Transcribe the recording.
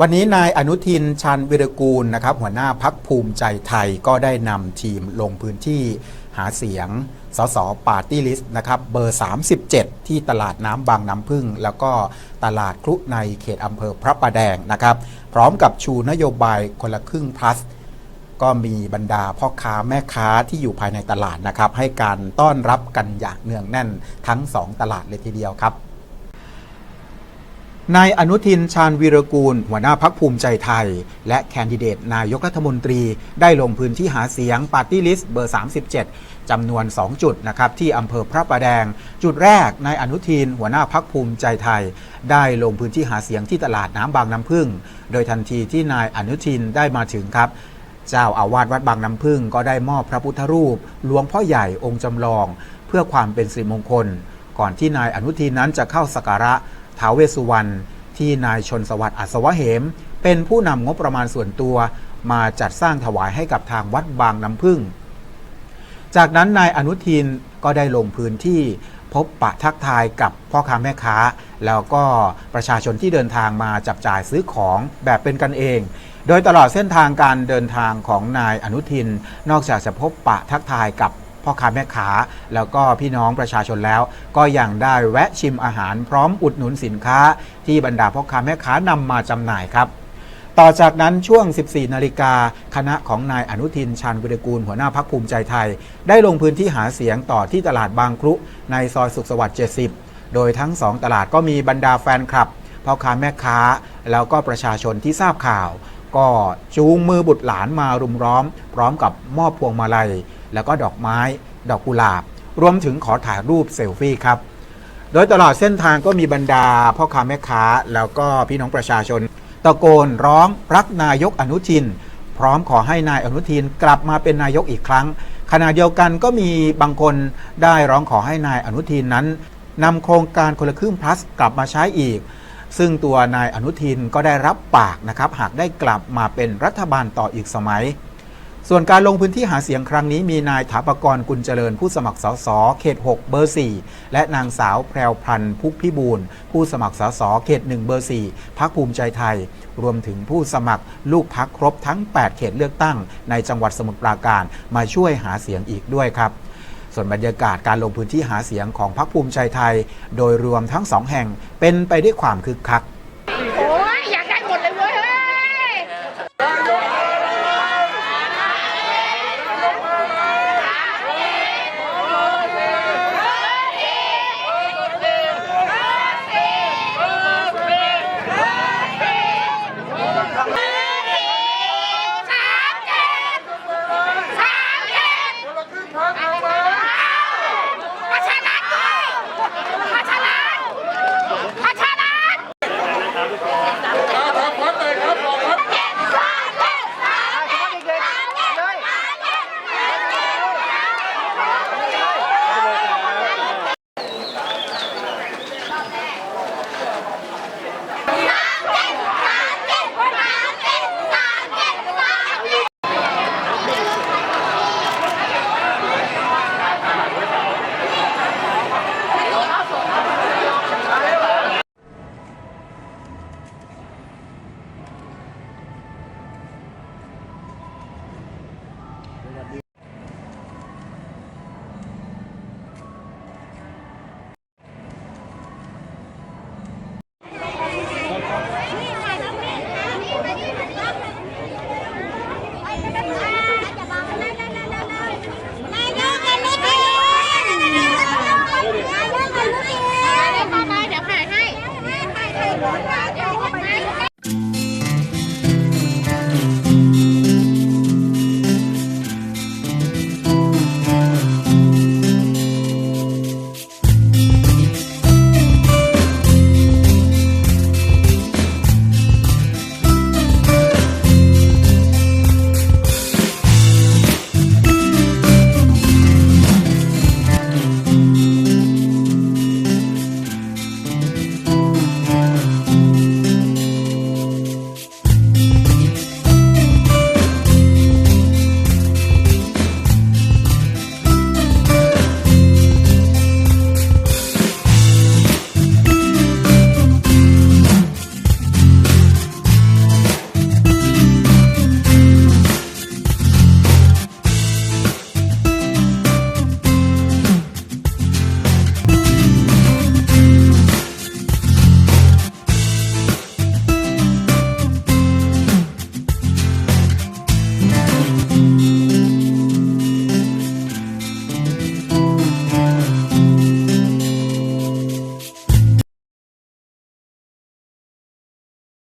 วันนี้นายอนุทินชันวิรกูลนะครับหัวหน้าพักภูมิใจไทยก็ได้นำทีมลงพื้นที่หาเสียงสสปาร์ตี้ลิสต์นะครับเบอร์ 37 ที่ตลาดน้ำบางน้ำพึ่ง แล้วก็ตลาดครุในเขตอำเภอพระประแดงนะครับ พร้อมกับชูนโยบายคนละครึ่ง plus ก็มีบรรดาพ่อค้าแม่ค้าที่อยู่ภายในตลาดนะครับ ให้การต้อนรับกันอย่างเนืองแน่นทั้ง 2 ตลาดเลยทีเดียวครับ นายอนุทินชาญวีรกูล หัวหน้าพักภูมิใจไทย และแคนดิเดตนายกรัฐมนตรี ได้ลงพื้นที่หาเสียงปาร์ตี้ลิสต์เบอร์ 37 จำนวน 2 จุดนะครับ ที่อำเภอพระประแดง จุดแรกนายอนุทิน หัวหน้าพักภูมิใจไทย ได้ลงพื้นที่หาเสียงที่ตลาดน้ำบางน้ำพึ่ง โดยทันทีที่นายอนุทินได้มาถึงครับเจ้าอาวาสวัดบางน้ำพึ่งก็ได้มอบพระพุทธรูปหลวงพ่อใหญ่องค์จำลอง เพื่อความเป็นสิริมงคล ก่อนที่นายอนุทินนั้นจะเข้าสักการะ ท้าวเวสสุวรรณที่นายชนสวัสดิ์อัศวะเหม เป็นผู้นำงบประมาณส่วนตัว มาจัดสร้างถวายให้กับทางวัดบางน้ำพึ่ง จากนั้นนายอนุทินก็ได้ลงพื้นที่พบปะทักทายกับพ่อค้าแม่ค้า แล้วก็ประชาชนที่เดินทางมาจับจ่ายซื้อของแบบเป็นกันเอง โดยตลอดเส้นทางการเดินทางของนายอนุทิน นอกจากจะพบปะทักทายกับ พ่อค้าแม่ค้าแล้วก็พี่น้องประชาชนแล้ว ก็ยังได้แวะชิมอาหารพร้อมอุดหนุนสินค้า ที่บรรดาพ่อค้าแม่ค้านำมาจำหน่ายครับต่อจากนั้นช่วง 14 นาฬิกา คณะของนายอนุทินชาญวิรกูล หัวหน้าพักภูมิใจไทย ได้ลงพื้นที่หาเสียงต่อที่ตลาดบางครุ ในซอยสุขสวัสดิ์ 70 โดยทั้งสองตลาดก็มีบรรดาแฟนคลับพ่อค้าแม่ค้า แล้วก็ประชาชนที่ทราบข่าว ก็จูงมือบุตรหลานมารุมร้อม พร้อมกับมอบพวงมาลัย แล้วก็ดอกไม้ ดอกกุหลาบ รวมถึงขอถ่ายรูปเซลฟี่ครับ โดยตลอดเส้นทางก็มีบรรดาพ่อค้าแม่ค้า แล้วก็พี่น้องประชาชน ตะโกนร้องรักนายกอนุทิน พร้อมขอให้นายอนุทินกลับมาเป็นนายกอีกครั้ง ขณะเดียวกันก็มีบางคนได้ร้องขอให้นายอนุทินนั้นนำโครงการคนละครึ่ง plus กลับมาใช้อีก ซึ่งตัวนายอนุทินก็ได้รับปากนะครับ หากได้กลับมาเป็นรัฐบาลต่ออีกสมัย ส่วนการลงพื้นที่หาเสียงครั้งนี้มีนายถาปกรกุลเจริญผู้สมัครสสเขต 6 เบอร์ 4 และนางสาวแพรวพันธ์พุกพิบูลผู้สมัครสสเขต 1 เบอร์ 4พักภูมิใจไทย รวมถึงผู้สมัครลูกพักครบทั้ง 8 เขตเลือกตั้ง ในจังหวัดสมุทรปราการมาช่วยหาเสียงอีกด้วยครับส่วนบรรยากาศการลงพื้นที่หาเสียงของพรรคภูมิใจไทย โดยรวมทั้งสองแห่งเป็นไปด้วยความคึกคัก